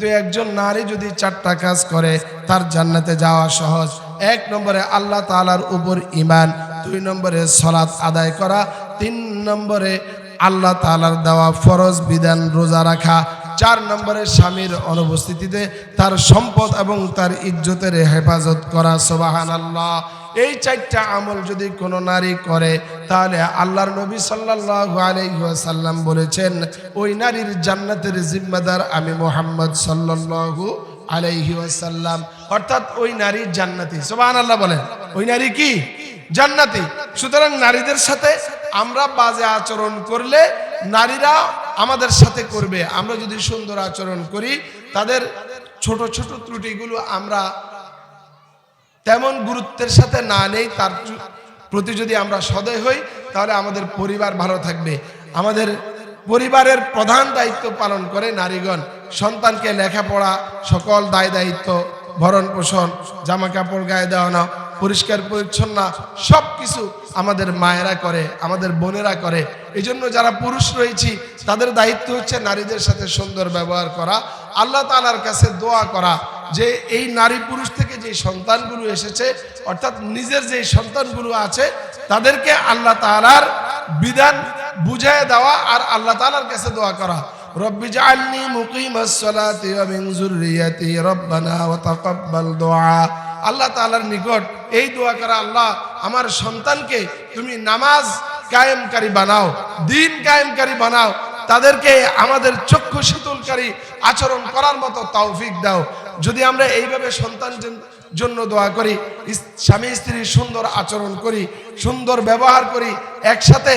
কিন্তু একজন নারী যদি চারটা কাজ করে, তার জান্নাতে যাওয়া সহজ। এক নম্বরে আল্লাহ তালার উপর ইমান দুই নম্বরে সলাৎ আদায় করা, তিন নম্বরে আল্লাহ তালার দেওয়া ফরজ বিধান রোজা রাখা, চার নম্বরে স্বামীর অনুপস্থিতিতে তার সম্পদ এবং তার ইজ্জতের হেফাজত করা সোবাহান আল্লাহ এই চারটা আমল যদি কোনো নারী করে, তাহলে আল্লাহর নবী সাল্লাল্লাহু আলাইহি ওয়াসাল্লাম বলেছেন, ওই নারীর জান্নাতের জিম্মাদার আমি মোহাম্মদ সাল্লাল্লাহু আলাইহি ওয়াসাল্লাম। অর্থাৎ ওই নারী জান্নাতি। সুবহানাল্লাহ বলেন। ওই নারী কি? জান্নাতি। সুতরাং নারীদের সাথে আমরা বাজে আচরণ করলে নারীরা আমাদের সাথে করবে। আমরা যদি সুন্দর আচরণ করি, তাদের ছোট ছোট ত্রুটিগুলো আমরা তেমন গুরুত্বের সাথে না নেই, তার প্রতি যদি আমরা সদয় হই, তাহলে আমাদের পরিবার ভালো থাকবে। আমাদের পরিবারের প্রধান দায়িত্ব পালন করে নারীগণ। সন্তানকে লেখাপড়া, সকল দায় দায়িত্ব, ভরণ পোষণ, জামা কাপড় গায়ে দেওয়ানো, পরিষ্কার পরিচ্ছন্ন সব কিছু আমাদের মায়েরা করে, আমাদের বোনেরা করে। এই জন্য যারা পুরুষ রয়েছি, তাদের দায়িত্ব হচ্ছে নারীদের সাথে সুন্দর ব্যবহার করা, আল্লাহ তালার কাছে দোয়া করা যে এই নারী পুরুষ থেকে যে সন্তানগুলো এসেছে, অর্থাৎ নিজের যে সন্তানগুলো আছে, তাদেরকে আল্লাহ তাআলার বিধান বুঝায় দেওয়া আর আল্লাহ তাআলার কাছে দোয়া করা। আল্লাহ তাআলার নিকট এই দোয়া করা, আল্লাহ, আমার সন্তানকে তুমি নামাজ কায়েমকারী বানাও, দিন কায়েমকারী বানাও তাদেরকে আমাদের চক্ষু শীতলকারী আচরণ করার মতো তৌফিক দাও। যদি আমরা এইভাবে সন্তান জন্য দোয়া করি স্বামী স্ত্রী সুন্দর আচরণ করি, সুন্দর ব্যবহার করি, একসাথে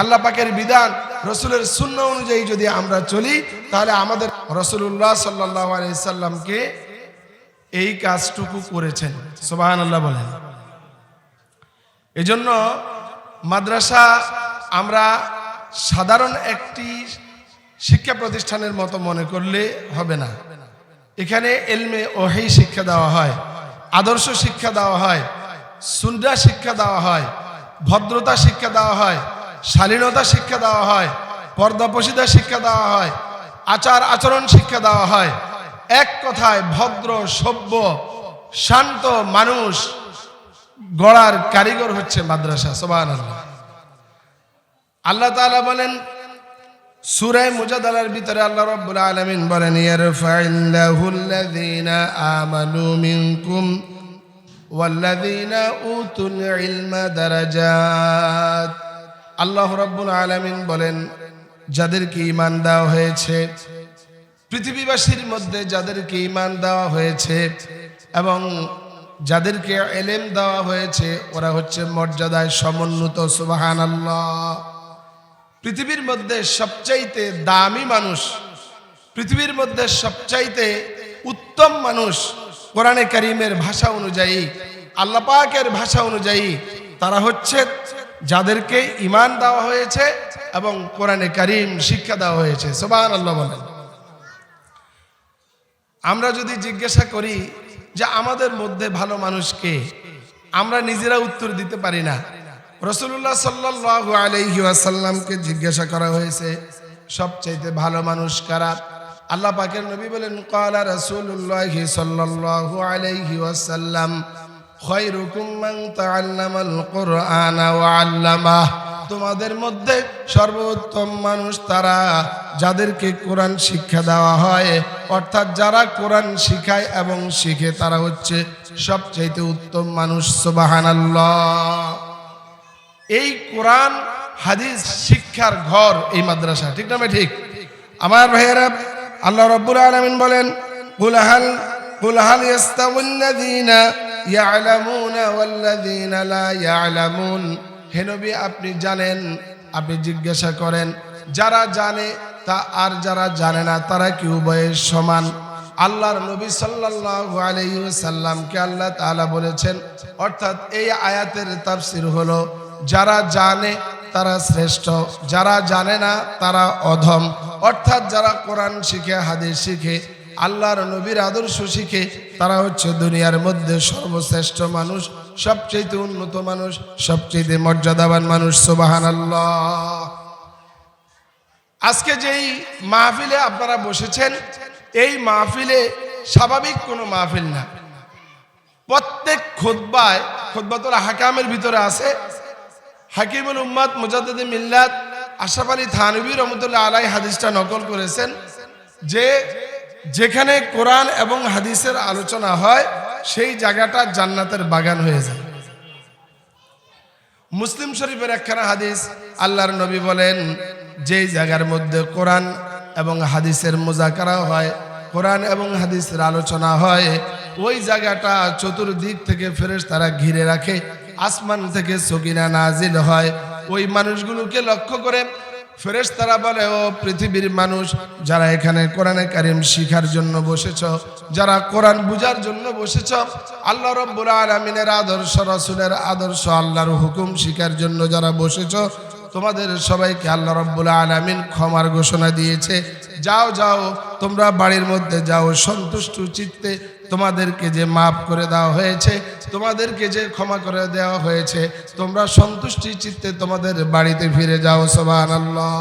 আল্লাহ পাকের বিধান, রসুলের শূন্য অনুযায়ী যদি আমরা চলি, তাহলে আমাদের রসুল্লাহ সাল্লাহ সাল্লামকে এই কাজটুকু করেছেন। সোবাহান আল্লাহ বলেন। এজন্য মাদ্রাসা আমরা সাধারণ একটি শিক্ষা প্রতিষ্ঠানের মতো মনে করলে হবে না। এখানে এলমে ওহেই শিক্ষা দেওয়া হয়, আদর্শ শিক্ষা দেওয়া হয় সুন্ডা শিক্ষা দেওয়া হয়, ভদ্রতা শিক্ষা দেওয়া হয়, শালীনতা শিক্ষা দেওয়া হয় পর্দাপসিদা শিক্ষা দেওয়া হয়, আচার আচরণ শিক্ষা দেওয়া হয়। এক কথায় ভদ্র, সভ্য, শান্ত মানুষ গড়ার কারিগর হচ্ছে মাদ্রাসা সোবান আল্লাহ তাআলা বলেন, সূরা মুজাদালার ভিতরে আল্লাহ রাব্বুল আলামিন বলেন ইয়ারফাইল্লাহুল্লাযীনা আমানু মিনকুম ওয়াল্লাযীনা উতুল ইলমা দারাজাত। আল্লাহ রাব্বুল আলামিন বলেন, যাদেরকে ঈমান দেওয়া হয়েছে, পৃথিবীবাসীর মধ্যে যাদেরকে ঈমান দেওয়া হয়েছে এবং যাদেরকে এলেম দেওয়া হয়েছে, ওরা হচ্ছে মর্যাদায় সমুন্নত, সুবহানাল্লাহ। পৃথিবীর মধ্যে সবচাইতে দামি মানুষ, পৃথিবীর মধ্যে সবচাইতে উত্তম মানুষ কোরআনে করিমের ভাষা অনুযায়ী আল্লাপাকের ভাষা অনুযায়ী তারা হচ্ছে যাদেরকে ইমান দেওয়া হয়েছে এবং কোরআনে করিম শিক্ষা দেওয়া হয়েছে। সোবান আল্লাহ বলেন। আমরা যদি জিজ্ঞাসা করি যে আমাদের মধ্যে ভালো মানুষকে আমরা নিজেরা উত্তর দিতে পারি না। রসুল্লাহ সাল্লাহ আলাইহি আসাল্লামকে জিজ্ঞাসা করা হয়েছে, সবচাইতে ভালো মানুষ কারা? আল্লাহ পাকের নবী বলেন কালা রসুল্লাহ কুরআনা ওয়া আল্লামাহ। তোমাদের মধ্যে সর্বোত্তম মানুষ তারা, যাদেরকে কোরআন শিক্ষা দেওয়া হয়। অর্থাৎ যারা কোরআন শিখায় এবং শিখে তারা হচ্ছে সবচাইতে উত্তম মানুষ, সুবহানাল্লাহ। এই কোরআন, হাদিস, শিক্ষার ঘর এই মাদ্রাসা, ঠিক না ঠিক? আমার ভাইয়েরা, আল্লাহ রব্বুল আলামিন বলেন, কুল হাল কুল হাল ইয়াস্তাউল্লাযীনা ইয়ালামুনা ওয়াল্লাযীনা লা ইয়ালামুন। আপনি জানেন, আপনি জিজ্ঞাসা করেন, যারা জানে তা আর যারা জানে না, তারা কি উভয়ের সমান? আল্লাহর নবী সাল্লাল্লাহু আলাইহি সাল্লামকে আল্লাহ তাআলা বলেছেন, অর্থাৎ এই আয়াতের তাফসীর হলো যারা জানে তারা শ্রেষ্ঠ, যারা জানে না তারা অধম। অর্থাৎ যারা কোরআন শিখে, হাদিস শিখে, আল্লাহর নবীর আদর্শ শিখে, তারা হচ্ছে দুনিয়ার মধ্যে সর্বশ্রেষ্ঠ মানুষ সবচেয়ে উন্নত মানুষ সবচেয়ে মর্যাদাবান মানুষ সোবাহান আল্লাহ আজকে যেই মাহফিলে আপনারা বসেছেন, এই মাহফিলে স্বাভাবিক কোনো মাহফিল না। প্রত্যেক খোদবায় খোদবাতুল হাকামের ভিতরে আছে হাকিমুল উম্মাদ মুজাদ্দিদ মিল্লাত আশরাফ আলী থানবী রহমতুল্লাহ আলাই হাদিসটা নকল করেছেন যে যেখানে কোরআন এবং হাদিসের আলোচনা হয়, সেই জায়গাটা জান্নাতের বাগান হয়ে যায়। মুসলিম শরীফের একখানা হাদিস, আল্লাহর নবী বলেন, যেই জায়গার মধ্যে কোরআন এবং হাদিসের মোজাকারা হয়, কোরআন এবং হাদিসের আলোচনা হয়, ওই জায়গাটা চতুর্দিক থেকে ফেরেশ তারা ঘিরে রাখে আসমান থেকে সকিনা নাজিল হয়। ওই মানুষগুলোকে লক্ষ্য করে ফেরেশ তারা বলে, ও পৃথিবীর মানুষ, যারা এখানে কোরআনে কারিম শিখার জন্য বসেছ, যারা কোরআন বুঝার জন্য বসেছ, আল্লাহ রব্বুল আলমিনের আদর্শ, রসুলের আদর্শ, আল্লাহর হুকুম শিখার জন্য যারা বসেছ, তোমাদের সবাইকে আল্লাহ রব্বুল আলমিন ক্ষমার ঘোষণা দিয়েছে। যাও যাও, তোমরা বাড়ির মধ্যে যাও, সন্তুষ্ট চিত্তে তোমাদেরকে যে মাফ করে দেওয়া হয়েছে, তোমাদেরকে যে ক্ষমা করে দেওয়া হয়েছে, তোমরা সন্তুষ্টি চিত্তে তোমাদের বাড়িতে ফিরে যাও সোবান আল্লাহ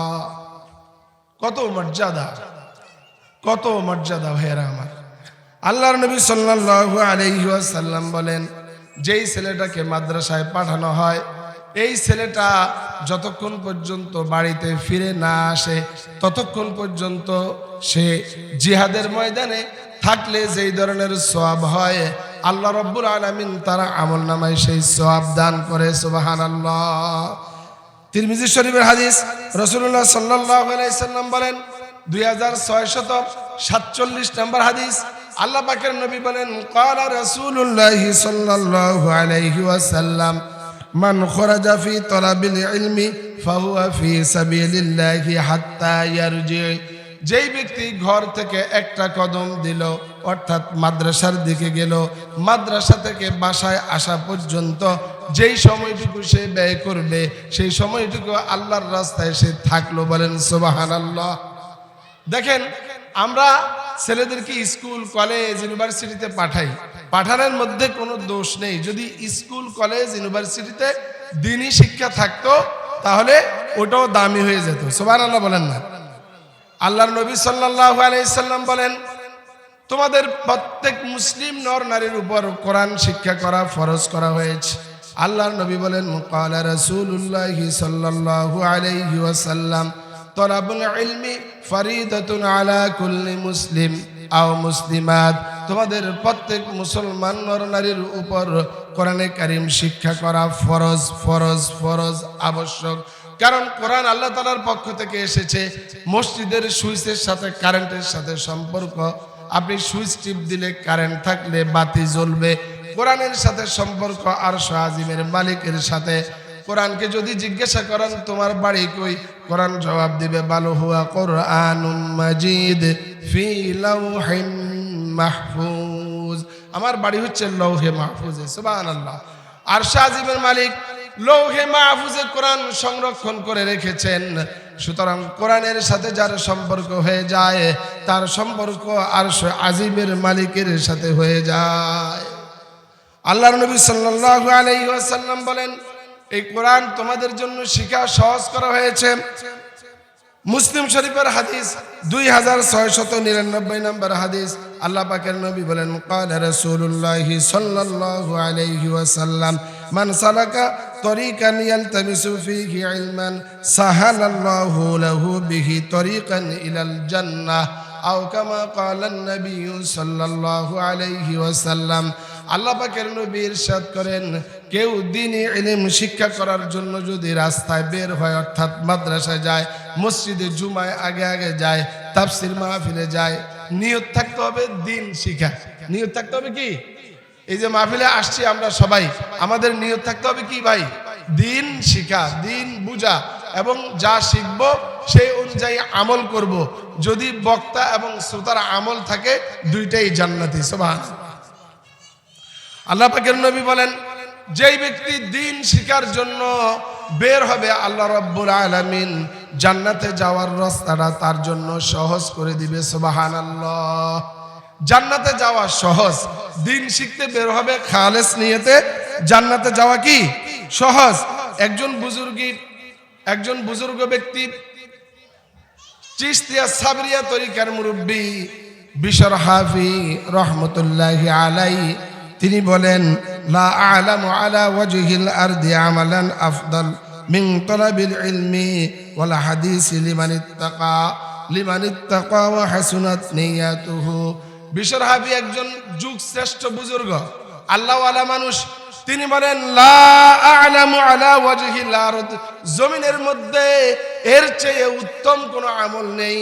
কত মর্যাদা কত মর্যাদা ভাইয়েরা আমার। আল্লাহর নবী সাল্লাল্লাহু আলাইহি ওয়াসাল্লাম বলেন, যেই ছেলেটাকে মাদ্রাসায় পাঠানো হয় এই ছেলেটা যতক্ষণ পর্যন্ত বাড়িতে ফিরে না আসে, ততক্ষণ পর্যন্ত সে জিহাদের ময়দানে থাকলে যেই ধরনের সওয়াব হয়, আল্লাহ রব্বুল আলামিন তারা আমল নামায় সেই সওয়াব দান করে, সুবহানাল্লাহ। তিরমিজি শরীফের হাদিস রসুল্লাহ সাল্লাহ আলাইসাল্লাম বলেন, দুই হাজার ছয় ছয়শত সাতচল্লিশ নম্বর হাদিস, আল্লাহ পাকের নবী বলেন, কালা রসুল্লাহ সাল্লাল্লাহু আলাইহি মান খরাজা ফি তলাবিল ইলমি ফাহুয়া ফি সাবিলিল্লাহি হাত্তা ইয়ারজি। যেই ব্যক্তি ঘর থেকে একটা কদম দিল, অর্থাৎ মাদ্রাসার দিকে গেল, মাদ্রাসা থেকে বাসায় আসা পর্যন্ত যেই সময়টুকু সে ব্যয় করবে, সেই সময়টুকু আল্লাহর রাস্তায় সে থাকল বলেন সোবাহান আল্লাহ দেখেন, আমরা ছেলেদেরকে স্কুল, কলেজ, ইউনিভার্সিটিতে পাঠাই। পাঠানোর মধ্যে কোনো দোষ নেই। যদি স্কুল, কলেজ, ইউনিভার্সিটিতে দিনই শিক্ষা থাকতো, তাহলে ওটাও দামি হয়ে যেত। সোবাহান আল্লাহ বলেন না। আল্লাহর নবী সাল্লাহ আলাইসাল্লাম বলেন, তোমাদের প্রত্যেক মুসলিম নর নারীর উপর কোরআন শিক্ষা করা ফরজ করা হয়েছে। আল্লাহর নবী বলেন, মুকালা রাসূলুল্লাহ সাল্লাল্লাহু আলাইহি ওয়াসাল্লাম। তলাবুল ইলমি ফরিদাতুন আলা কুল্লি মুসলিম আও মুসলিমাত। তোমাদের প্রত্যেক মুসলমান নর নারীর উপর কোরআনে কারিম শিক্ষা করা ফরজ ফরজ ফরজ, আবশ্যক। কারণ কোরআন আল্লাহ তালার পক্ষ থেকে এসেছে। মসজিদের সুইচের সাথে কারেন্টের সাথে সম্পর্ক। আপনি সুইচ টিপ দিলে কারেন্ট থাকলে বাতি জ্বলবে। কোরআনের সাথে সম্পর্ক আর আজিমের মালিকের সাথে। কোরআনকে যদি জিজ্ঞাসা করেন, তোমার বাড়ি কই? কোরআন জবাব দিবে, বালু হুয়া কোরআন মাজিদ মাহফুজ। আমার বাড়ি হচ্ছে লৌহে মাহফুজে, সুবহানাল্লাহ। আর শাহজিমের মালিক লৌহে মাহফুজে কোরআন সংরক্ষণ করে রেখেছেন। সুতরাং কোরআনের সাথে যার সম্পর্ক হয়ে যায়, তার সম্পর্ক আর আজিমের মালিকের সাথে হয়ে যায়। আল্লাহর নবী সাল্লাল্লাহু আলাইহি ওয়াসাল্লাম বলেন এই কোরআন তোমাদের জন্য শিখা সহজ করা হয়েছে। মুসলিম শরীফের হাদিস দুই হাজার ছয় শত নিরানব্বই নম্বর হাদিস। আল্লাহ পাকের নবী বলেন, কাল রসুল্লাহি সাল্লাল্লাহু আলাইহি ওয়াসাল্লাম, মান সালাকা তরিকান ইয়ালতামিসু ফিহি ইলমান সাহালাল্লাহু লাহু বিহি তরিকান ইলাল জান্নাহ, আও কামা ক্বালান নবী সাল্লাল্লাহু আলাইহি ওয়াসাল্লাম আল্লাহ পাকের নবী ইরশাদ করেন, কেউ দিন এলিম শিক্ষা করার জন্য যদি রাস্তায় বের হয়, অর্থাৎ মাদ্রাসায় যায়, মসজিদে জুমায় আগে আগে যায়, তাফসির মাহফিলে যায়, নিয়ত থাকতে হবে দিন শিখা নিয়ত থাকতে হবে কি? এই যে মাহফিলে আসছি আমরা সবাই, আমাদের নিয়ত থাকতে হবে কি ভাই? দিন শিখা দিন বুঝা, এবং যা শিখব সেই অনুযায়ী আমল করব। যদি বক্তা এবং শ্রোতার আমল থাকে, দুইটাই জান্নাতি সবাই আল্লাহ পাকের নবী বলেন, যেই ব্যক্তি দিন শিকার জন্য বের হবে, আল্লাহ রব্বুল আলামিন জান্নাতে যাওয়ার রাস্তাটা তার জন্য সহজ করে দিবে সুবাহান আল্লাহ জান্নাতে যাওয়া সহজ, দিন শিখতে বের হবে খালেস নিয়েতে, জান্নাতে যাওয়া কি? সহজ। একজন বুজুর্গী, একজন বুজুর্গ ব্যক্তি চিস্তিয়া সাবরিয়া তরিকার মুরব্বী বিশর হাফি রহমতুল্লাহ আলাই তিনি বলেন, লা আলামু আলা ওয়াজহিল একজন যুগ শ্রেষ্ঠ বুজুর্গ, আল্লাহওয়ালা মানুষ। তিনি বলেন, লা আলা ওয়াজহিল জমিনের মধ্যে এর চেয়ে উত্তম কোনো আমল নেই,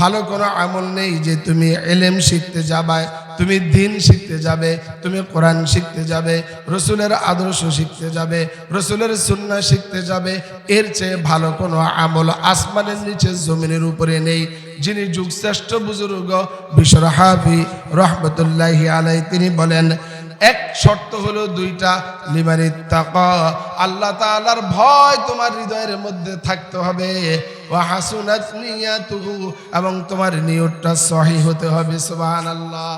ভালো কোনো আমল নেই যে তুমি এলেম শিখতে যাবে তুমি দিন শিখতে যাবে, তুমি কোরআন শিখতে যাবে, রসুলের আদর্শ শিখতে যাবে, রসুলের সুন্নাহ শিখতে যাবে, এর চেয়ে ভালো কোনো আমল আসমানের নিচে, জমিনের উপরে নেই। যিনি যুগ শ্রেষ্ঠ বুজুর্গ, বিশ্বর হাফি, রহমতুল্লাহি আলাই তিনি বলেন, এক শর্ত হলো দুইটা, লিমানি তাকা আল্লাহ তাআলার ভয় তোমার হৃদয়ের মধ্যে থাকতে হবে এবং তোমার নিয়তটা সহি হতে হবে, সুবহানাল্লাহ।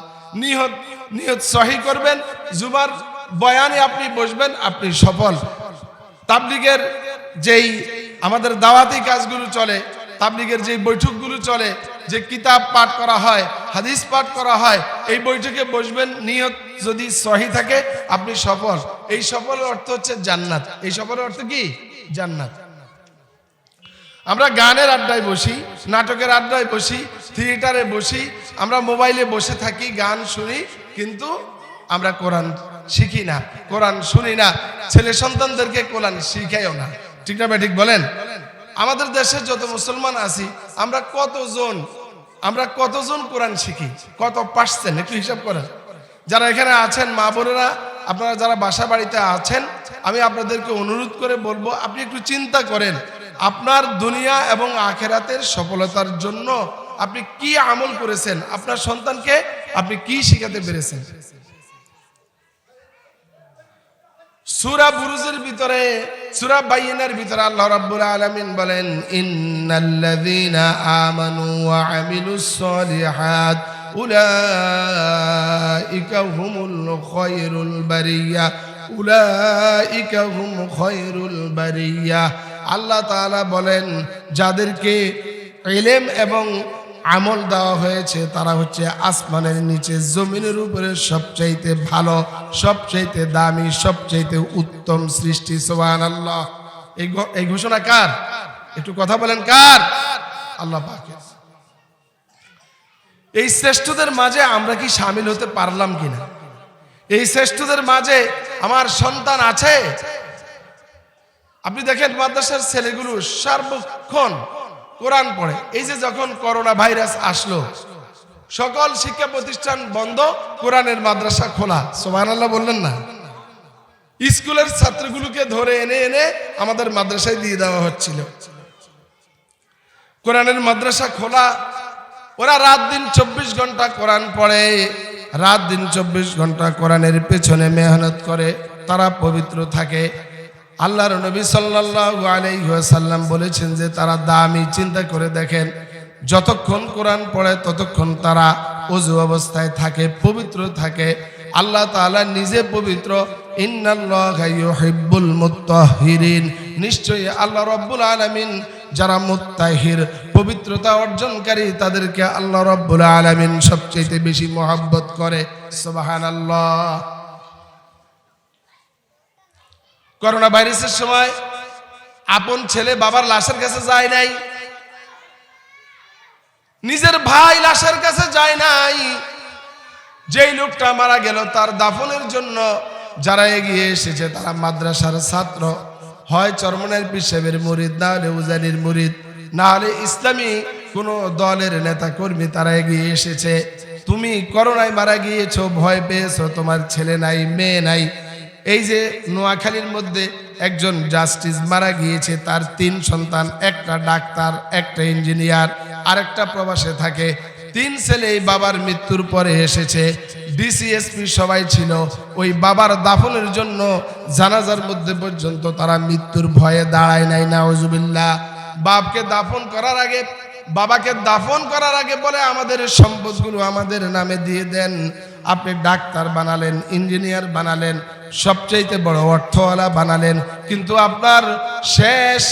নিয়ত নিহত সহি করবেন। জুমার বয়ানে আপনি বসবেন, আপনি সফল। তাবলিগের যেই আমাদের দাওয়াতি কাজগুলো চলে, তাবলিগের যেই বৈঠকগুলো চলে, যে কিতাব পাঠ করা হয়, হাদিস পাঠ করা হয়, এই বৈঠকে বসবেন নিয়ত যদি সহি থাকে, আপনি সফল। এই সফলের অর্থ হচ্ছে জান্নাত। এই সফলের অর্থ কি? জান্নাত। আমরা গানের আড্ডায় বসি, নাটকের আড্ডায় বসি, থিয়েটারে বসি আমরা মোবাইলে বসে থাকি, গান শুনি, কিন্তু আমরা কোরআন শিখি না, কোরআন শুনি না। ছেলে সন্তানদেরকে কোরআন শিখাইও না। ঠিক না ঠিক বলেন? আমাদের দেশে যত মুসলমান আছি, আমরা কতজন আমরা কতজন কোরআন শিখি? কত পার্সেন্ট একটু হিসাব করেন। যারা এখানে আছেন, মা বোনেরা, আপনারা যারা বাসা বাড়িতে আছেন, আমি আপনাদেরকে অনুরোধ করে বলব, আপনি একটু চিন্তা করেন, আপনার দুনিয়া এবং আখেরাতের সফলতার জন্য আপনি কি আমল করেছেন? আপনার সন্তানকে আপনি কি শিখাতে পেরেছেন? সুরা বুরুজের ভিতরে, সুরা বাইনের ভিতরে আল্লাহ রাব্বুল আলামিন বলেন, ইন্নাল্লাযীনা আমানু ওয়া আমিলুস সলিহাত, উলাইকা হুমুল খায়রুল বারিয়া, উলাইকা হুম খায়রুল বারিয়া। আল্লাহ তাআলা বলেন, যাদেরকে ইলম এবং আমল দেওয়া হয়েছে, তারা হচ্ছে আসমানের নিচে, জমিনের উপরে সবচাইতে ভালো, সবচাইতে দামি, সবচাইতে উত্তম সৃষ্টি সোহান আল্লাহ এই ঘোষণা কার? একটু কথা বলেন কার? আল্লাহ এই শ্রেষ্ঠদের মাঝে আমরা কি সামিল হতে পারলাম কিনা? এই শ্রেষ্ঠদের মাঝে আমার সন্তান আছে? আপনি দেখেন মাদ্রাসার ছেলেগুলো সার্বক্ষণ কোরআন পড়ে। এই যে যখন করোনা ভাইরাস আসলো, সকল শিক্ষা প্রতিষ্ঠান বন্ধ, কোরআনের মাদ্রাসা খোলা। সোমান আল্লাহ বললেন না? স্কুলের ছাত্রগুলোকে ধরে এনে এনে আমাদের মাদ্রাসায় দিয়ে দেওয়া হচ্ছিল। কোরআনের মাদ্রাসা খোলা, ওরা রাত দিন চব্বিশ ঘণ্টা কোরআন পড়ে। রাত দিন চব্বিশ ঘণ্টা কোরআনের পেছনে মেহনত করে, তারা পবিত্র থাকে। আল্লাহর নবী সাল্লাল্লাহু আলাইহি ওয়াসাল্লাম বলেছেন যে তারা দামি চিন্তা করে দেখেন, যতক্ষণ কোরআন পড়ে ততক্ষণ তারা অজু অবস্থায় থাকে, পবিত্র থাকে। আল্লাহ তাআলা নিজে পবিত্র, ইন্নাল্লাহা ইউহিব্বুল মুত্তাহিরিন। নিশ্চয়ই আল্লাহ রাব্বুল আলামিন যারা মুত্তাহির, পবিত্রতা অর্জনকারী, তাদেরকে আল্লাহ রাব্বুল আলামিন সবচেয়ে বেশি মহব্বত করে। সুবহানাল্লাহ। করোনা ভাইরাসের সময় আপন ছেলে বাবার লাশের কাছে যায় নাই। নিজের ভাই লাশের কাছে যায় নাই। যেই লোকটা মারা গেল তার দাফনের জন্য যারা এগিয়ে এসেছে তারা মাদ্রাসার ছাত্র। হয় চরমনের পিসেবের মুরিদ, না হলে উজানির মুরিদ, না হলে ইসলামী কোনো দলের নেতা কর্মী তারা এগিয়ে এসেছে। তুমি করোনায় মারা গিয়েছো, ভয় পেয়েছ, তোমার ছেলে নাই, মেয়ে নাই। এই যে নোয়াখালীর মধ্যে একজন জাস্টিস মারা গিয়েছে, তার তিন সন্তান, একটা ডাক্তার, একটা ইঞ্জিনিয়ার আরেকটা প্রবাসে থাকে। তিন ছেলে এই বাবার মৃত্যুর পরে এসেছে। ডিসিএসপি সবাই ছিল। ওই বাবার দাফনের জন্য জানাজার মধ্যে পর্যন্ত তারা মৃত্যুর ভয়ে দাঁড়ায় নাই নাওজুবিল্লাহ বাপকে দাফন করার আগে, বাবাকে দাফন করার আগে বলে, আমাদের সম্পদগুলো আমাদের নামে দিয়ে দেন। আপনি ডাক্তার বানালেন ইঞ্জিনিয়ার বানালেন সবচাইতে বড় অর্থওয়ালা বানালেন। কিন্তু আপনার শেষ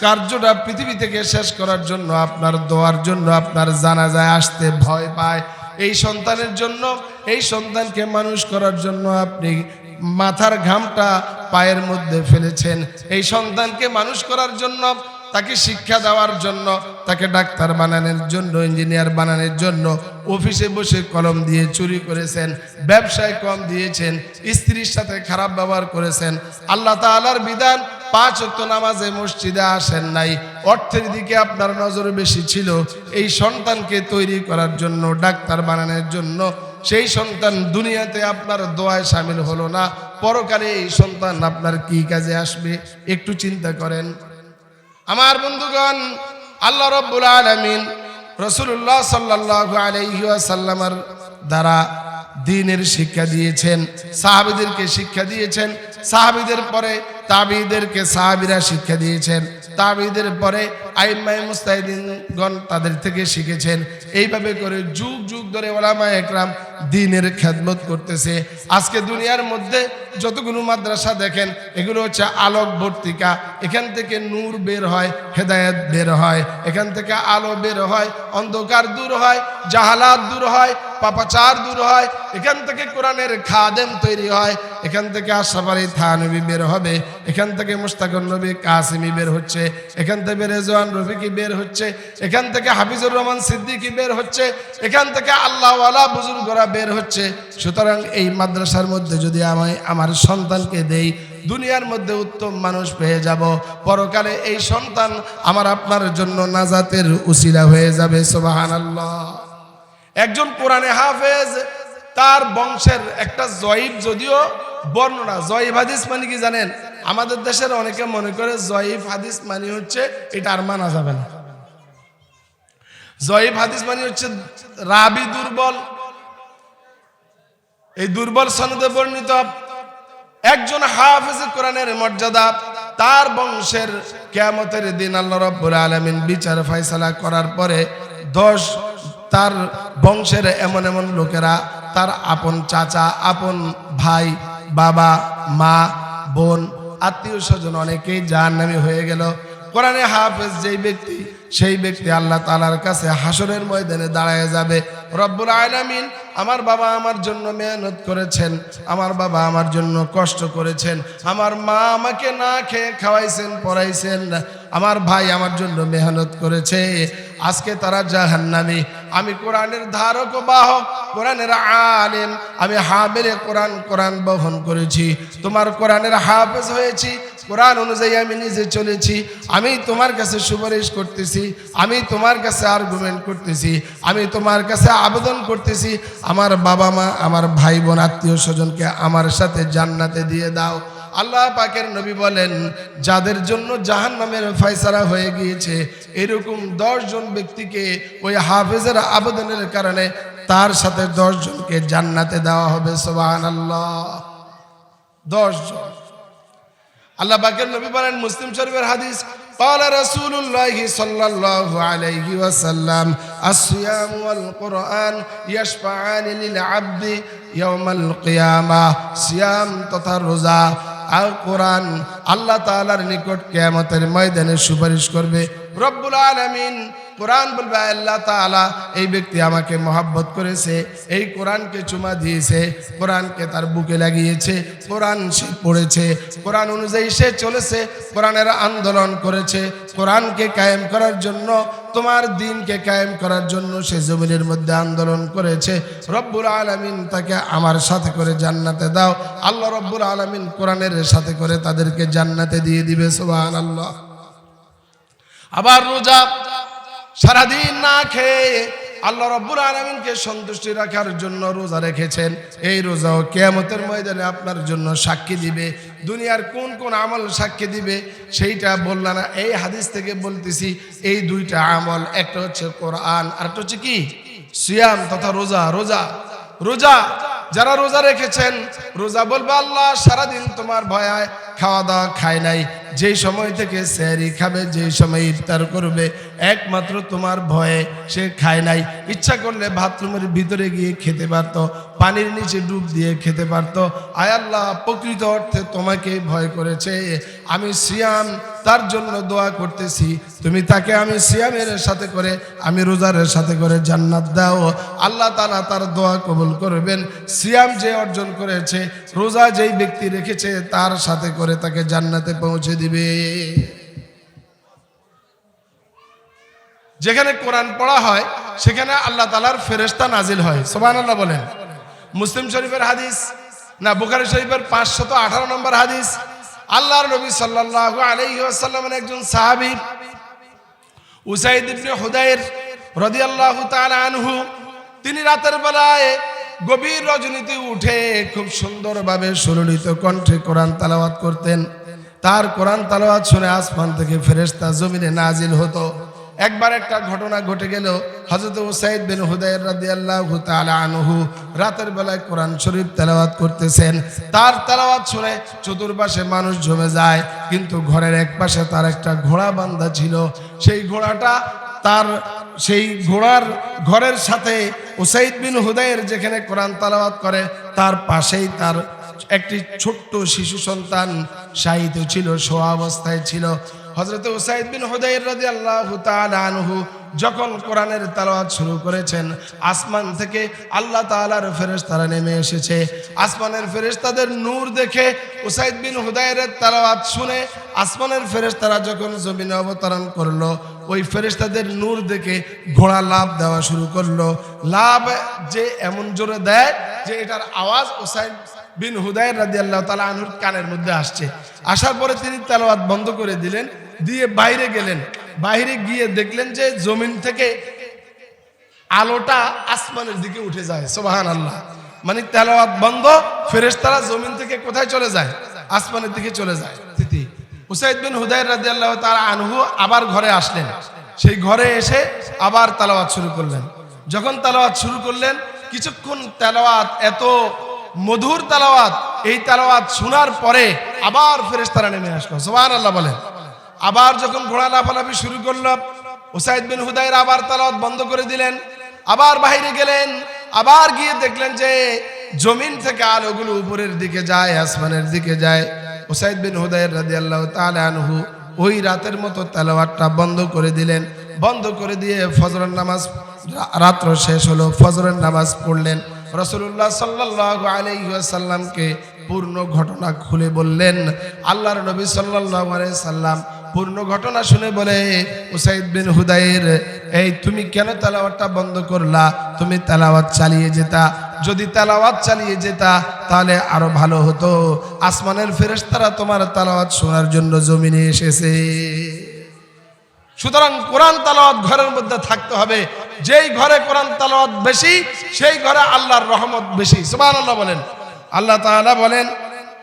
কার্যটা পৃথিবী থেকে শেষ করার জন্য, আপনার দোয়ার জন্য, আপনার জানাজায় আসতে ভয় পায়। এই সন্তানের জন্য, এই সন্তানকে মানুষ করার জন্য আপনি মাথার ঘামটা পায়ের মধ্যে ফেলেছেন। এই সন্তানকে মানুষ করার জন্য তাকে শিক্ষা দেওয়ার জন্য, তাকে ডাক্তার বানানোর জন্য, ইঞ্জিনিয়ার বানানোর জন্য অফিসে বসে কলম দিয়ে চুরি করেছেন, ব্যবসায় কম দিয়েছেন, স্ত্রীর সাথে খারাপ ব্যবহার করেছেন। আল্লাহ তাআলার বিধান, পাঁচ অক্ত নামাজে মসজিদে আসেন নাই। অর্থের দিকে আপনার নজর বেশি ছিল। এই সন্তানকে তৈরি করার জন্য, ডাক্তার বানানোর জন্য সেই সন্তান দুনিয়াতে আপনার দোয়ায় সামিল হলো না। পরকালে এই সন্তান আপনার কি কাজে আসবে, একটু চিন্তা করেন। আমার বন্ধুগণ, আল্লাহ রব্বুল আলমিন রসুল্লাহ সাল্লাহ আলহিসাল্লামার দ্বারা দিনের শিক্ষা দিয়েছেন, সাহাবিদেরকে শিক্ষা দিয়েছেন। সাহাবিদের পরে তাবিদেরকে সাহাবিরা শিক্ষা দিয়েছেন। তাবিদের পরে আইমাই মুস্তাহিদিনগণ তাদের থেকে শিখেছেন। এইভাবে করে যুগ যুগ ধরে ওলামা একরাম দিনের খেদমত করতেছে। আজকে দুনিয়ার মধ্যে যতগুলো মাদ্রাসা দেখেন, এগুলো হচ্ছে আলোক বর্তিকা। এখান থেকে নূর বের হয়, হেদায়েত বের হয়। এখান থেকে আলো বের হয়, অন্ধকার দূর হয়, জাহালাত দূর হয় পাপাচার দূর হয়, এখান থেকে কোরআনের খাদেম তৈরি হয়, এখান থেকে আশাফারি থানবী বের হবে, এখান থেকে মুস্তাকুর নবী কাসিমি বের হচ্ছে, এখান থেকে রেজওয়ান রফিকি বের হচ্ছে, এখান থেকে হাফিজুর রহমান সিদ্দিকি বের হচ্ছে, এখান থেকে আল্লাহওয়ালা বুজুর্গরা বের হচ্ছে। সুতরাং এই মাদ্রাসার মধ্যে যদি আমি আমার সন্তানকে দেই, দুনিয়ার মধ্যে উত্তম মানুষ পেয়ে যাব। পরকালে এই সন্তান আমার আপনার জন্য নাজাতের উসিলা হয়ে যাবে, সুবহানাল্লাহ। একজন কোরআনে হাফেজ, তার বংশের একটা জয়ীব যদিও বর্ণনা, জয়ীব হাদিস মানে কি জানেন? আমাদের দেশের অনেকে মনে করে জয়ীব হাদিস মানে হচ্ছে এটা আর মানা যাবে না। জয়ীব হাদিস মানে হচ্ছে রাবি দুর্বল, এই দুর্বল সনদে বর্ণিত। একজন হাফেজ কোরআনের মর্যাদা, তার বংশের কেয়ামতের দিন আল্লাহ রব্বুল আলমিন বিচার ফয়সালা করার পরে দশ তার বংশের এমন এমন লোকেরা, তার আপন চাচা, আপন ভাই, বাবা, মা, বোন, আত্মীয় স্বজন অনেকেই জাহান্নামী হয়ে গেল। কোরআনে হাফেজ যেই ব্যক্তি, সেই ব্যক্তি আল্লাহ তালার কাছে হাসরের ময়দানে দাঁড়ায় যাবে। রব্বুল আলামিন আমার বাবা আমার জন্য মেহনত করেছেন, আমার বাবা আমার জন্য কষ্ট করেছেন, আমার মা আমাকে না খেয়ে খাওয়াইছেন, পড়াইছেন আমার ভাই আমার জন্য মেহনত করেছে। আজকে তারা জাহান্নামী। আমি কোরআনের ধারক বাহক, কোরআনের আলেম। আমি হাবেরে কোরআন কোরআন বহন করেছি। তোমার কোরআনের হাফেজ হয়েছি। কোরআন অনুযায়ী আমি নিজে চলেছি। আমি তোমার কাছে সুপারিশ করতেছি। আমি তোমার কাছে আর্গুমেন্ট করতেছি। আমি তোমার কাছে আবেদন করতেছি। আমার বাবা মা, আমার ভাই বোন, আত্মীয় স্বজনকে আমার সাথে জান্নাতে দিয়ে দাও। আল্লাহ পাকের নবী বলেন যাদের জন্য জাহান নামের ফয়সালা হয়ে গিয়েছে এরকম জন ব্যক্তিকে ওই হাফেজের আবেদনের কারণে তার সাথে জনকে জান্নাতে দেওয়া হবে সোবাহান আল্লাহ জন আল্লাহ পাকের নবী বলেন মুসলিম শরীফের হাদিস قال رسول الله صلى الله عليه وسلم الصيام والقرآن يشفعان للعبد يوم القيامة صيام তথা রোজা আর কোরআন আল্লাহ তাআলার নিকট কিয়ামতের ময়দানে সুপারিশ করবে। রব্বুল আলামিন কোরআন বলবে, আল্লাহ তাআলা এই ব্যক্তি আমাকে মহাব্বত করেছে, এই কোরআনকে চুমা দিয়েছে, কোরআনকে তার বুকে লাগিয়েছে, কোরআন সে পড়েছে, কোরআন অনুযায়ী সে চলেছে, কোরআনের আন্দোলন করেছে, কোরআনকে কায়েম করার জন্য তোমার দিনকে কায়েম করার জন্য সে জমিনের মধ্যে আন্দোলন করেছে। রব্বুল আলমিন তাকে আমার সাথে করে জান্নাতে দাও। আল্লাহ রব্বুল আলমিন কোরআনের সাথে করে তাদেরকে জান্নাতে দিয়ে দিবে সোহান আল্লাহ আবার রোজা সারাদিন না খেয়ে আল্লাহ রব্বুল আলমিনকে সন্তুষ্টি রাখার জন্য রোজা রেখেছেন। এই রোজাও কেয়ামতের ময়দানে আপনার জন্য সাক্ষী দিবে। দুনিয়ার কোন কোন আমল সাক্ষী দিবে, সেইটা বললাম না এই হাদিস থেকে বলতেছি, এই দুইটা আমল, একটা হচ্ছে কোরআন, আর একটা হচ্ছে কি? সিয়াম তথা রোজা। রোজা রোজা, যারা রোজা রেখেছেন, রোজা বলবে, আল্লাহ সারাদিন তোমার ভয়ায় খাওয়া দাওয়া খায় নাই। যেই সময় থেকে স্যারি খাবে যেই সময় ইফতার করবে, একমাত্র তোমার ভয়ে সে খায় নাই। ইচ্ছা করলে বাথরুমের ভিতরে গিয়ে খেতে পারত, পানির নিচে ডুব দিয়ে খেতে পারত। আয় আল্লাহ, প্রকৃত অর্থে তোমাকে ভয় করেছে। আমি সিয়াম, তার জন্য দোয়া করতেছি। তুমি তাকে আমি সিয়ামের সাথে করে, আমি রোজারের সাথে করে জান্নাত দাও। আল্লাহ তালা তার দোয়া কবুল করবেন। সিয়াম যে অর্জন করেছে, রোজা যেই ব্যক্তি রেখেছে, তার সাথে করে তাকে জান্নাতে পৌঁছে দিবে। যেখানে কোরআন পড়া হয়, সেখানে আল্লাহ তালার ফেরেস্তা নাজিল হয়। সোমান আল্লাহ বলেন। মুসলিম শরীফের হাদিস না বুখারি শরীফের পাঁচশত আঠারো নম্বর হাদিস। আল্লাহর নবী সাল্লাল্লাহু আলাইহি ওয়াসাল্লামের একজন সাহাবী, উসাইদ ইবনে হুদাইর রাদিয়াল্লাহু তাআলা আনহু, তিনি রাতের বেলায় গভীর রজনীতে উঠে খুব সুন্দরভাবে সুললিত কণ্ঠে কোরআন তালাওয়াত করতেন। তার কোরআন তালাওয়াত শুনে আসমান থেকে ফেরেশতা জমিনে নাজিল হতো। একবার একটা ঘটনা ঘটে গেল। হজরত উসাইদ বিন হুদাইর রাদিয়াল্লাহু তাআলা আনহু রাতের বেলায় কোরআন শরীফ তেলাওয়াত করতেছেন। তার তেলাওয়াত শুনে চতুর্পাশে মানুষ জমে যায়, কিন্তু ঘরের এক পাশে তার একটা ঘোড়া বান্ধা ছিল। সেই ঘোড়াটা তার, সেই ঘোড়ার ঘরের সাথে উসাইদ বিন হুদাইর যেখানে কোরআন তালাওয়াত করে, তার পাশেই তার একটি ছোট্ট শিশু সন্তান শাহিত ছিল শোয়া অবস্থায় ছিল। হজরত উসাইদ বিন হুদাইর রাজি আল্লাহ আনহু যখন কোরআনের তালাওয়াত শুরু করেছেন, আসমান থেকে আল্লাহ তাআলার ফেরেশতারা নেমে এসেছে। আসমানের ফেরেশতাদের নূর দেখে উসাইদ বিন হুদাইরের তালাওয়াত শুনে আসমানের ফেরেশতারা যখন জমিনে অবতরণ করল, ওই ফেরেশতাদের নূর দেখে ঘোড়া লাভ দেওয়া শুরু করল। লাভ যে এমন জোরে দেয় যে এটার আওয়াজ ওসাইদ বিন হুদায়ের রাদি আল্লাহ তালা আনুর কানের মধ্যে আসছে। আসার পরে তিনি তেলাওয়াত বন্ধ করে দিলেন, দিয়ে বাইরে গেলেন। বাইরে গিয়ে দেখলেন যে জমিন থেকে আলোটা আসমানের দিকে উঠে যায় সোবাহান আল্লাহ মানে তেলাওয়াত বন্ধ, ফেরেশতারা জমিন থেকে কোথায় চলে যায়? আসমানের দিকে চলে যায়। হুসাইদ বিন হুদায়ের রাদি আল্লাহ তারা আনহু আবার ঘরে আসলেন। সেই ঘরে এসে আবার তালাওয়াত শুরু করলেন। যখন তালাওয়াত শুরু করলেন, কিছুক্ষণ তেলাওয়াত এত মধুর তালাওয়াত, এই তালাওয়াত শোনার পরে আবার ফেরেশতারা নেমে আসলো। সোহান আল্লাহ বলেন। আবার যখন ঘোড়া লাফালাফি শুরু করল, ওসাইদ বিন হুদাইর আবার তালাওয়াত বন্ধ করে দিলেন। আবার বাইরে গেলেন, আবার গিয়ে দেখলেন যে জমিন থেকে আলোগুলো উপরের দিকে যায়, আসমানের দিকে যায়। ওসাইদ বিন হুদাইর রাদিয়াল্লাহু তাআলা আনহু ওই রাতের মতো তালাওয়াতটা বন্ধ করে দিলেন। বন্ধ করে দিয়ে ফজরের নামাজ, রাত্র শেষ হলো, ফজরের নামাজ পড়লেন। রসুল্লাহ সাল্লাহ আলাইসাল্লামকে পূর্ণ ঘটনা খুলে বললেন। আল্লাহর নবী সাল্লাহ সাল্লাম পূর্ণ ঘটনা শুনে বলে, উসাইদ বিন হুদাইর, এই তুমি কেন তেলাওয়াতটা বন্ধ করলা? তুমি তেলাওয়াত চালিয়ে যেতা। যদি তেলাওয়াত চালিয়ে যেতা, তাহলে আরও ভালো হতো। আসমানের ফেরেশতারা তোমার তেলাওয়াত শোনার জন্য জমিনে এসেছে। সুতরাং কোরআন তালাওয়াত ঘরের মধ্যে থাকতে হবে। যেই ঘরে কোরআন তালাওয়াত বেশি, সেই ঘরে আল্লাহর রহমত বেশি। সুবহান আল্লাহ বলেন। আল্লাহ তাআলা বলেন,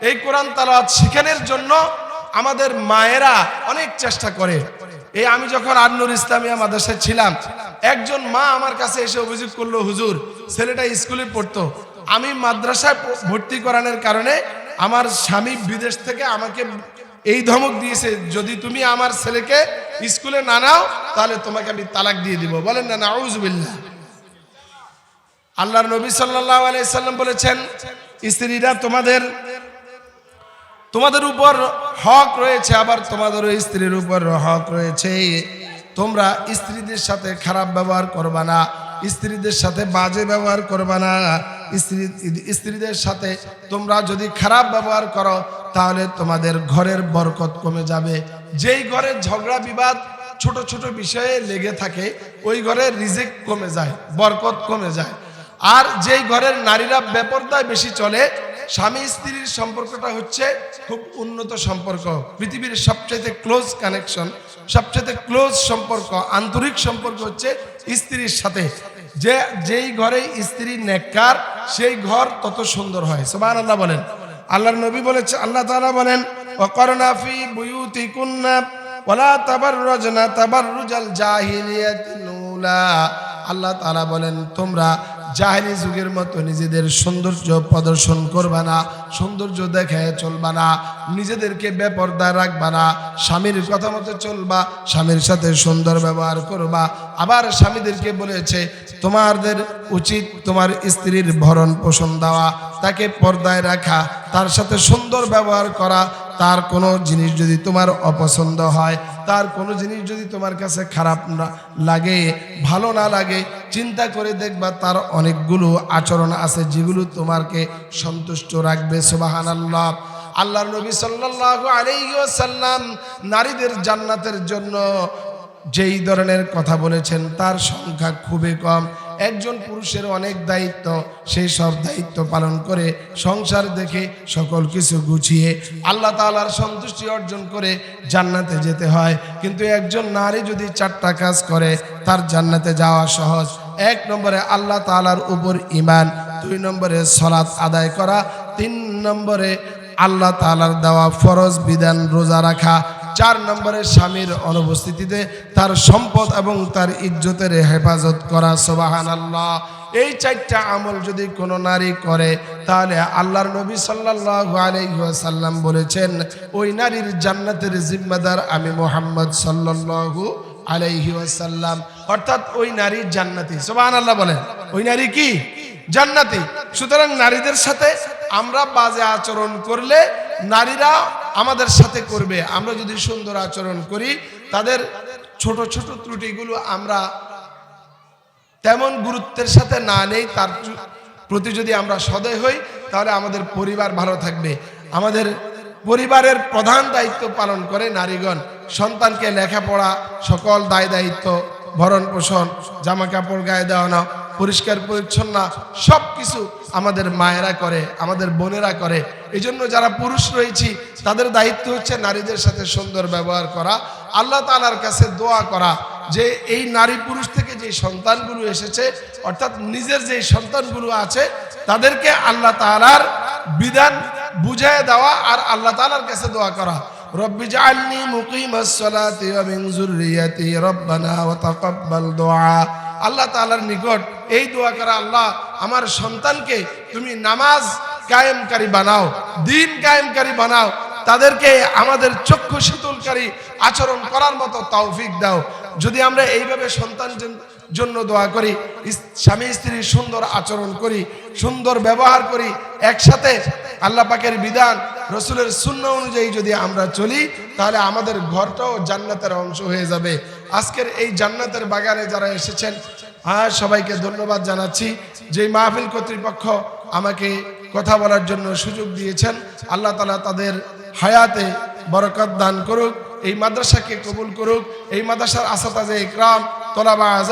এই কোরআন তালাওয়াত শিখানোর জন্য আমাদের মায়েরা অনেক চেষ্টা করে। এই আমি যখন আন্নুর ইসলামিয়া মাদ্রাসায় ছিলাম, একজন মা আমার কাছে এসে অভিযোগ করল, হুজুর, ছেলেটা স্কুলে পড়তো। আমি মাদ্রাসায় ভর্তি করানোর কারণে আমার স্বামী বিদেশ থেকে আমাকে এই ধমক দিয়েছে। যদি তুমি আমার ছেলেকে স্কুলে না নাও, তাহলে তোমাকে আমি তালাক দিয়ে দিব। বলেন না, নাউজুবিল্লাহ। আল্লাহর নবী সাল্লাল্লাহু আলাইহি সাল্লাম বলেছেন, স্ত্রীরা তোমাদের তোমাদের উপর হক রয়েছে, আবার তোমাদের স্ত্রীর উপর হক রয়েছে। তোমরা স্ত্রীদের সাথে খারাপ ব্যবহার করবা না, স্ত্রীদের সাথে বাজে ব্যবহার করবা না। স্ত্রী, স্ত্রীদের সাথে তোমরা যদি খারাপ ব্যবহার করো, তাহলে তোমাদের ঘরের বরকত কমে যাবে। যেই ঘরের ঝগড়া, বিবাদ ছোট ছোট বিষয়ে লেগে থাকে, ওই ঘরের রিজেক্ট কমে যায়, বরকত কমে যায়। আর যেই ঘরের নারীরা বেপরদায় বেশি চলে, স্বামী স্ত্রীর সম্পর্কটা হচ্ছে খুব উন্নত সম্পর্ক। পৃথিবীর সবচেয়ে ক্লোজ কানেকশন সবচেয়ে ক্লোজ সম্পর্ক, আন্তরিক সম্পর্ক হচ্ছে স্ত্রীর সাথে। যে, যেই ঘরে স্ত্রী নেককার, সেই ঘর তত সুন্দর হয়। সোমান আল্লাহ বলেন। আল্লাহর নবী বলেছে, আল্লাহ তাআলা বলেন ওয়াকরনা ফি বুয়ুতিকুন্না ওয়ালা তাবাররুজনা তাবাররুজাল জাহিলিয়াতিল উলা আল্লাহ তাআলা বলেন, তোমরা জাহেলি যুগের মতো নিজেদের সৌন্দর্য প্রদর্শন করবা না, সৌন্দর্য দেখে চলবা না, নিজেদেরকে বেপর্দায় রাখবা না, স্বামীর কথা মতো চলবা, স্বামীর সাথে সুন্দর ব্যবহার করবা। আবার স্বামীদেরকে বলেছে, তোমাদের উচিত তোমার স্ত্রীর ভরণ পোষণ দেওয়া, তাকে পর্দায় রাখা তার সাথে সুন্দর ব্যবহার করা, তার কোনো জিনিস যদি তোমার অপছন্দ হয়, তার কোনো জিনিস যদি তোমার কাছে খারাপ না লাগে, ভালো না লাগে, চিন্তা করে দেখবা তার অনেকগুলো আচরণ আছে যেগুলো তোমাকে সন্তুষ্ট রাখবে সুবাহান আল্লাহ আল্লাহর নবী সাল্লাল্লাহু আলাইহি ওয়াসাল্লাম নারীদের জান্নাতের জন্য যেই ধরনের কথা বলেছেন, তার সংখ্যা খুবই কম। একজন পুরুষের অনেক দায়িত্ব সেই সব দায়িত্ব পালন করে সংসার দেখে সকল কিছু গুছিয়ে আল্লাহ তাআলার সন্তুষ্টি অর্জন করে জান্নাতে যেতে হয়। কিন্তু একজন নারী যদি চারটা কাজ করে, তার জান্নাতে যাওয়া সহজ। এক নম্বরে আল্লাহ তালার উপর ইমান দুই নম্বরে সলাৎ আদায় করা, তিন নম্বরে আল্লাহ তালার দেওয়া ফরজ বিধান রোজা রাখা চার নম্বরে স্বামীর অনুপস্থিতিতে তার সম্পদ এবং তার ইজ্জতের হেফাজত করা সোবাহান আল্লাহ এই চারটা আমল যদি কোনো নারী করে, তাহলে আল্লাহর নবী সাল্লাল্লাহু আলাইহি ওয়াসাল্লাম বলেছেন, ওই নারীর জান্নাতের জিম্মাদার আমি মোহাম্মদ সাল্লাল্লাহু আলাইহি ওয়াসাল্লাম। অর্থাৎ ওই নারীর জান্নাতি। সোবাহান আল্লাহ বলেন। ওই নারী কি? জান্নাতি। সুতরাং নারীদের সাথে আমরা বাজে আচরণ করলে নারীরা আমাদের সাথে করবে। আমরা যদি সুন্দর আচরণ করি, তাদের ছোট ছোট ত্রুটিগুলো আমরা তেমন গুরুত্বের সাথে না নেই, তার প্রতি যদি আমরা সদয় হই, তাহলে আমাদের পরিবার ভালো থাকবে। আমাদের পরিবারের প্রধান দায়িত্ব পালন করে নারীগণ। সন্তানকে লেখাপড়া সকল দায় দায়িত্ব ভরণ পোষণ জামা কাপড় গায়ে দেওয়ানো পরিষ্কার, পরিচ্ছন্ন সব কিছু আমাদের মায়েরা করে, আমাদের বোনেরা করে। এই জন্য যারা পুরুষ রয়েছি, তাদের দায়িত্ব হচ্ছে নারীদের সাথে সুন্দর ব্যবহার করা, আল্লাহ তালার কাছে দোয়া করা যে এই নারী পুরুষ থেকে যে সন্তানগুলো এসেছে, অর্থাৎ নিজের যে সন্তানগুলো আছে, তাদেরকে আল্লাহ তাআলার বিধান বুঝায় দেওয়া আর আল্লাহ তাআলার কাছে দোয়া করা। রব্বি জাআলনি মুকিমাস সালাতি ওয়া মিন আল্লাহ তালার নিকট এই দোয়া করা, আল্লাহ আমার সন্তানকে তুমি নামাজ কায়েমকারী বানাও, দিন কায়েমকারী বানাও, তাদেরকে আমাদের চক্ষু শীতলকারী আচরণ করার মতো তৌফিক দাও। যদি আমরা এইভাবে সন্তান জন্য দোয়া করি স্বামী স্ত্রীর সুন্দর আচরণ করি, সুন্দর ব্যবহার করি, একসাথে আল্লাহ পাকের বিধান, রসুলের শূন্য অনুযায়ী যদি আমরা চলি, তাহলে আমাদের ঘরটাও জান্নাতের অংশ হয়ে যাবে। আজকের এই জান্নাতের বাগানে যারা এসেছেন আর সবাইকে ধন্যবাদ জানাচ্ছি। যে মাহফিল কর্তৃপক্ষ আমাকে কথা বলার জন্য সুযোগ দিয়েছেন, আল্লাহ তালা তাদের হায়াতে বরকত দান করুক, এই মাদ্রাসাকে কবুল করুক, এই মাদ্রাসার আসাতাজে ইকরাম তোলাবা আজম